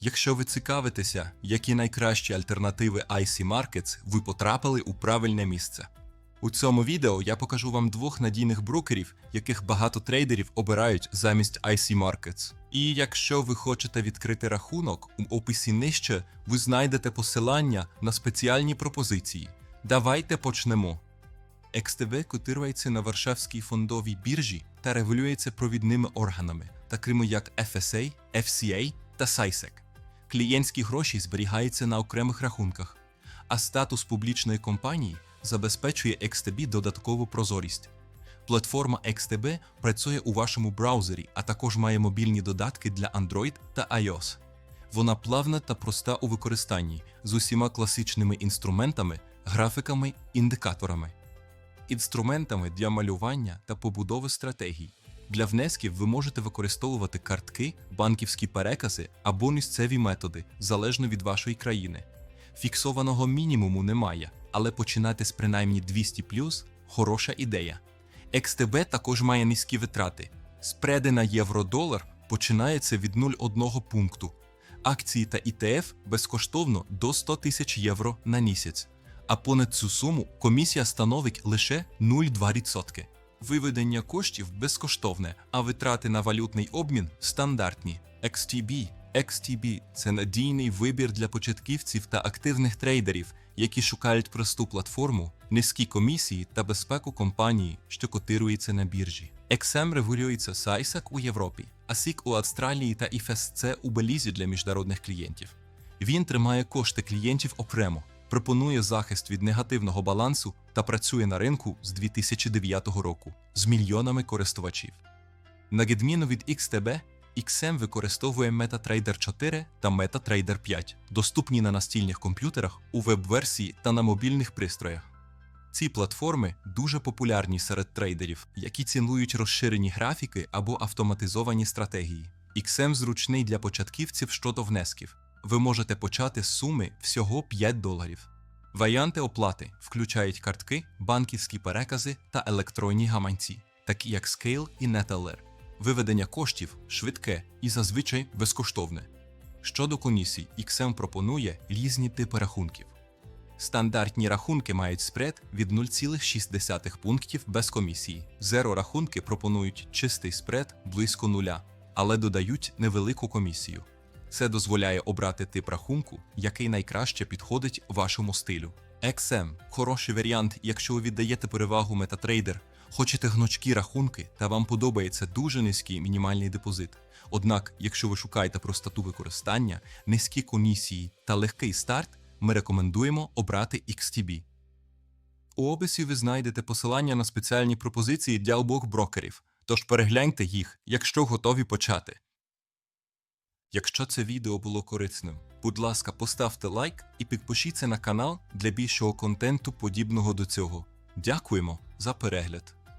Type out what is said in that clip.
Якщо ви цікавитеся, які найкращі альтернативи IC Markets, ви потрапили у правильне місце. У цьому відео я покажу вам двох надійних брокерів, яких багато трейдерів обирають замість IC Markets. І якщо ви хочете відкрити рахунок, у описі нижче ви знайдете посилання на спеціальні пропозиції. Давайте почнемо. XTB котирується на Варшавській фондовій біржі та регулюється провідними органами, такими як FSA, FCA та SISEC. Клієнтські гроші зберігаються на окремих рахунках, а статус публічної компанії забезпечує XTB додаткову прозорість. Платформа XTB працює у вашому браузері, а також має мобільні додатки для Android та iOS. Вона плавна та проста у використанні з усіма класичними інструментами, графіками, індикаторами інструментами для малювання та побудови стратегій. Для внесків ви можете використовувати картки, банківські перекази або місцеві методи, залежно від вашої країни. Фіксованого мінімуму немає, але починати з принаймні 200 хороша ідея. XTB також має низькі витрати. Спреди на євро-долар починаються від 0,1 пункту. Акції та ETF безкоштовно до 100 тисяч євро на місяць а понад цю суму комісія становить лише 0,2%. Виведення коштів безкоштовне, а витрати на валютний обмін стандартні. XTB XTB – це надійний вибір для початківців та активних трейдерів, які шукають просту платформу, низькі комісії та безпеку компанії, що котирується на біржі. XM регулюється SISAC у Європі, а SIC у Австралії та IFSC у Белізі для міжнародних клієнтів. Він тримає кошти клієнтів окремо, пропонує захист від негативного балансу та працює на ринку з 2009 року з мільйонами користувачів. На відміну від XTB, XM використовує MetaTrader 4 та MetaTrader 5, доступні на настільних комп'ютерах у веб-версії та на мобільних пристроях. Ці платформи дуже популярні серед трейдерів, які цінують розширені графіки або автоматизовані стратегії. XM зручний для початківців щодо внесків. Ви можете почати з суми всього 5 доларів. Варіанти оплати включають картки, банківські перекази та електронні гаманці, такі як Scale і NetAlert. Виведення коштів швидке і зазвичай безкоштовне. Щодо комісій, XM пропонує різні типи рахунків. Стандартні рахунки мають спред від 0,6 пунктів без комісії. Зеро рахунки пропонують чистий спред близько нуля, але додають невелику комісію. Це дозволяє обрати тип рахунку, який найкраще підходить вашому стилю. XM – хороший варіант, якщо ви віддаєте перевагу MetaTrader, хочете гнучкі рахунки та вам подобається дуже низький мінімальний депозит. Однак, якщо ви шукаєте простоту використання, низькі комісії та легкий старт, ми рекомендуємо обрати XTB. У описі ви знайдете посилання на спеціальні пропозиції для обох брокерів, тож перегляньте їх, якщо готові почати. Якщо це відео було корисним, будь ласка, поставте лайк і підпишіться на канал для більшого контенту, подібного до цього. Дякуємо за перегляд.